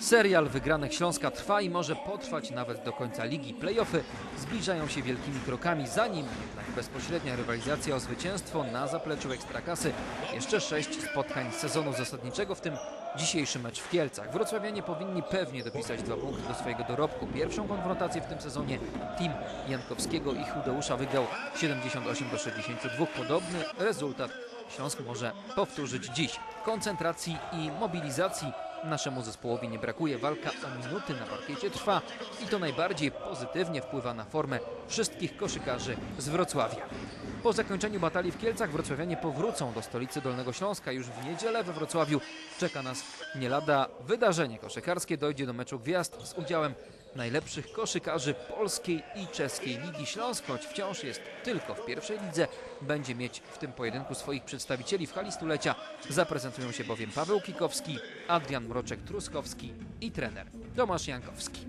Serial wygranych Śląska trwa i może potrwać nawet do końca ligi. Playoffy zbliżają się wielkimi krokami, zanim jednak bezpośrednia rywalizacja o zwycięstwo na zapleczu Ekstrakasy. Jeszcze sześć spotkań sezonu zasadniczego, w tym dzisiejszy mecz w Kielcach. Wrocławianie powinni pewnie dopisać dwa punkty do swojego dorobku. Pierwszą konfrontację w tym sezonie team Jankowskiego i Chudeusza wygrał 78 do 62. Podobny rezultat Śląsk może powtórzyć dziś. Koncentracji i mobilizacji naszemu zespołowi nie brakuje. Walka o minuty na parkiecie trwa i to najbardziej pozytywnie wpływa na formę wszystkich koszykarzy z Wrocławia. Po zakończeniu batalii w Kielcach wrocławianie powrócą do stolicy Dolnego Śląska. Już w niedzielę we Wrocławiu czeka nas nie lada wydarzenie koszykarskie. Dojdzie do meczu gwiazd z udziałem najlepszych koszykarzy polskiej i czeskiej Ligi Śląsk, choć wciąż jest tylko w pierwszej lidze, będzie mieć w tym pojedynku swoich przedstawicieli w hali stulecia. Zaprezentują się bowiem Paweł Kikowski, Adrian Mroczek-Truskowski i trener Tomasz Jankowski.